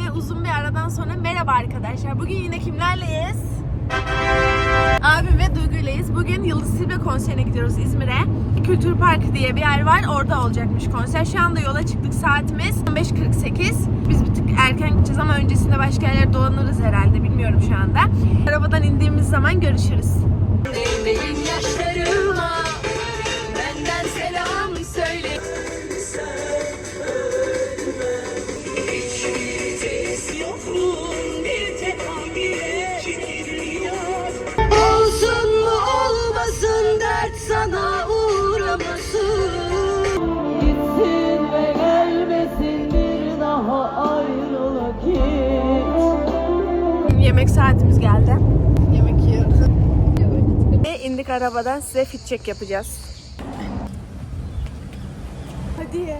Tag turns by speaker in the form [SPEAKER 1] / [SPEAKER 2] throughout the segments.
[SPEAKER 1] Yine uzun bir aradan sonra merhaba arkadaşlar. Bugün yine kimlerleyiz? Abim ve Duygu'yleyiz. Bugün Yıldız Tilbe konserine gidiyoruz İzmir'e. Kültür Parkı diye bir yer var. Orada olacakmış konser. Şu anda yola çıktık. Saatimiz 15.48. Biz bir tık erken gideceğiz ama öncesinde başka yerlere dolanırız herhalde. Bilmiyorum şu anda. Arabadan indiğimiz zaman görüşürüz. Yemek saatimiz geldi. Yemek yiyoruz. Ve indik arabadan size fit check yapacağız. Hadi.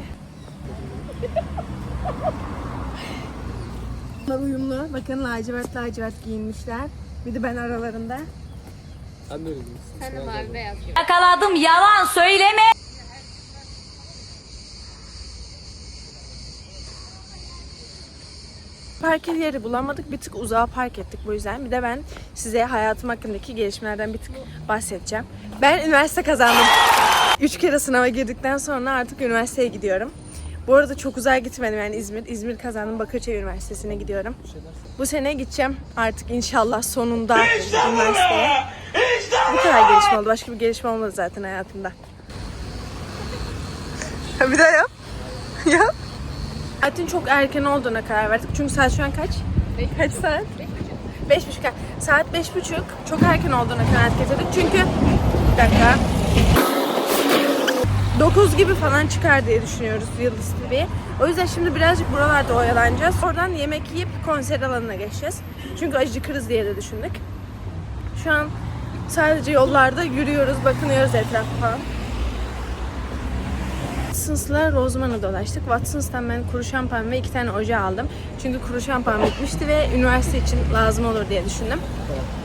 [SPEAKER 1] Bunlar uyumlu. Bakın lacivert lacivert giyinmişler. Bir de ben aralarında.
[SPEAKER 2] Sen de öyle.
[SPEAKER 3] Yakaladım yalan söyleme.
[SPEAKER 1] Park yeri bulamadık. Bir tık uzağa park ettik bu yüzden. Bir de ben size hayatım hakkındaki gelişmelerden bir tık bahsedeceğim. Ben üniversite kazandım. Üç kere sınava girdikten sonra artık üniversiteye gidiyorum. Bu arada çok uzağa gitmedim yani İzmir. İzmir kazandım. Bakırköy Üniversitesi'ne gidiyorum. Bu sene gideceğim artık inşallah sonunda üniversiteye. Bu kadar gelişme oldu. Başka bir gelişme olmadı zaten hayatımda. bir daha yap. yap. Saatin çok erken olduğuna karar verdik. Çünkü saat şu an kaç? Kaç saat? Beş buçuk. Saat beş buçuk. Çok erken olduğuna karar getirdik. Çünkü bir dakika. 9 gibi falan çıkar diye düşünüyoruz Yıldız TV. O yüzden şimdi birazcık buralarda oyalanacağız. Oradan yemek yiyip konser alanına geçeceğiz. Çünkü acıkırız diye de düşündük. Şu an sadece yollarda yürüyoruz, bakınıyoruz etrafa falan. Watson's'la Roseman'ı dolaştık. Watson's'tan ben kuru şampuan ve iki tane oje aldım. Çünkü kuru şampuan bitmişti ve üniversite için lazım olur diye düşündüm.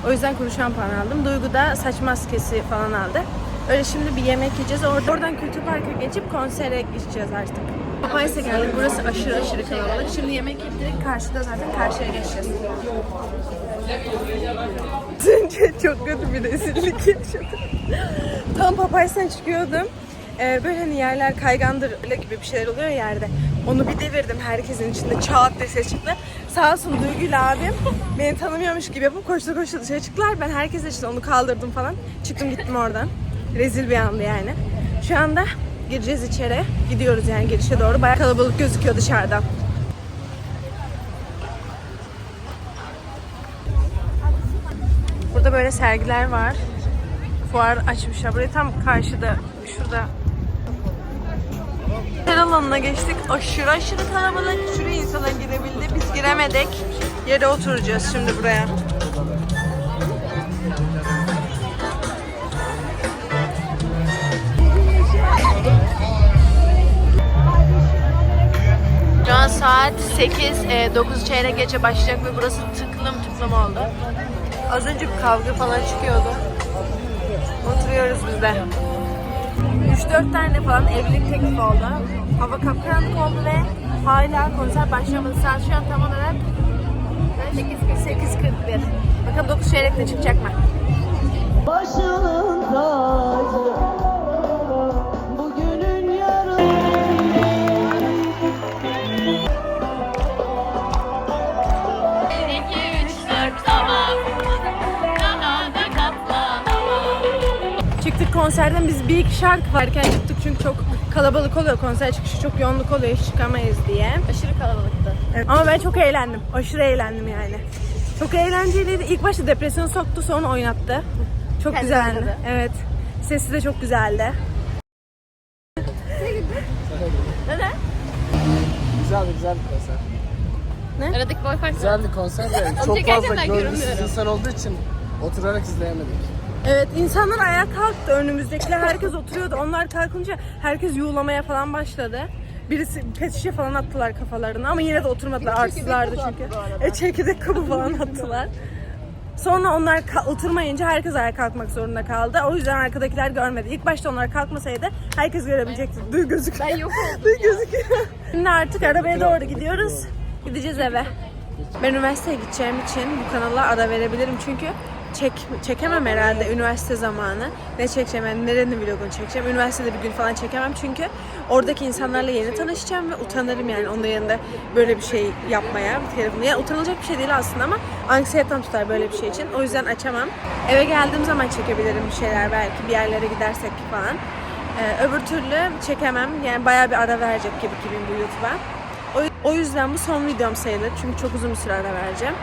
[SPEAKER 1] O yüzden kuru şampuan aldım. Duygu da saç maskesi falan aldı. Öyle şimdi bir yemek yiyeceğiz. Orada, oradan Kültür Park'a geçip konsere gideceğiz artık. Papays'a geldik. Burası aşırı aşırı kalabalık. Şimdi yemek direkt karşıda zaten karşıya geçeceğiz. Önce çok kötü bir rezillik yaşadım. Tam Papays'tan çıkıyordum. Ee, böyle hani yerler kaygandır öyle gibi bir şeyler oluyor yerde. Onu bir devirdim herkesin içinde çat diye ses çıktı. Sağ olsun Duygu'yla abim beni tanımıyormuş gibi yapıp koştu koştu dışarı çıktılar. Ben herkese işte onu kaldırdım falan. Çıktım gittim oradan. Rezil bir andı yani. Şu anda gireceğiz içeri. Gidiyoruz yani girişe doğru. Bayağı kalabalık gözüküyor dışarıdan. Burada böyle sergiler var. Fuar açmışlar. Burayı tam karşıda, şurada. Konser alanına geçtik. Aşırı aşırı kalabalık. Şuraya insanlar girebildi. Biz giremedik. Yere oturacağız şimdi buraya. Şu an saat 8, e, 9 çeyrek geçe başlayacak ve burası tıklım tıklım oldu. Az önce bir kavga falan çıkıyordu. Oturuyoruz biz de. 3-4 tane falan evlilik teklifi oldu. Hava kapkaranlık oldu ve hala konser başlamadı. Saat şu an tam olarak 8.41. Bakalım 9 çeyrekte çıkacak mı?
[SPEAKER 3] Başımın
[SPEAKER 1] Çıktık konserden biz bir iki şarkı varken çıktık çünkü çok kalabalık oluyor konser çıkışı çok yoğunluk oluyor hiç çıkamayız diye. Aşırı kalabalıktı. Ama ben çok eğlendim. Aşırı eğlendim yani. Çok eğlenceliydi. İlk başta depresyon soktu sonra oynattı. Çok güzeldi. Evet. Sesi de çok güzeldi. Neden?
[SPEAKER 2] Güzel bir güzel bir konser.
[SPEAKER 4] Aradık boy farkı.
[SPEAKER 2] Güzel bir konser de çok fazla görgüsüz
[SPEAKER 4] görünmüyorum.
[SPEAKER 2] insan olduğu için oturarak izleyemedik.
[SPEAKER 1] Evet insanlar ayağa kalktı önümüzdekiler herkes oturuyordu onlar kalkınca herkes yuğlamaya falan başladı. Birisi pet şişe falan attılar kafalarına ama yine de oturmadılar arsızlardı çünkü. E çekirdek kabı falan attılar. Sonra onlar ka- oturmayınca herkes ayağa kalkmak zorunda kaldı. O yüzden arkadakiler görmedi. İlk başta onlar kalkmasaydı herkes görebilecekti. Duy gözüküyor.
[SPEAKER 4] Ben yok oldum
[SPEAKER 1] Duy gözüküyor. Şimdi artık arabaya doğru gidiyoruz. Gideceğiz eve. Ben üniversiteye gideceğim için bu kanala ara verebilirim çünkü çek, çekemem herhalde üniversite zamanı. Ne çekeceğim yani nerenin vlogunu çekeceğim. Üniversitede bir gün falan çekemem çünkü oradaki insanlarla yeni tanışacağım ve utanırım yani onun yanında böyle bir şey yapmaya bir. Yani utanılacak bir şey değil aslında ama anksiyetem tutar böyle bir şey için. O yüzden açamam. Eve geldiğim zaman çekebilirim bir şeyler belki bir yerlere gidersek falan. Ee, öbür türlü çekemem. Yani bayağı bir ara verecek gibi gibiyim bu YouTube'a. O yüzden bu son videom sayılır. Çünkü çok uzun bir süre ara vereceğim.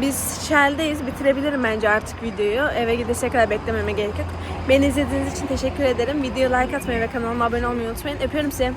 [SPEAKER 1] Biz Shell'deyiz. Bitirebilirim bence artık videoyu. Eve gideseye kadar beklememe gerek yok. Beni izlediğiniz için teşekkür ederim. Videoya like atmayı ve kanalıma abone olmayı unutmayın. Öpüyorum sizi.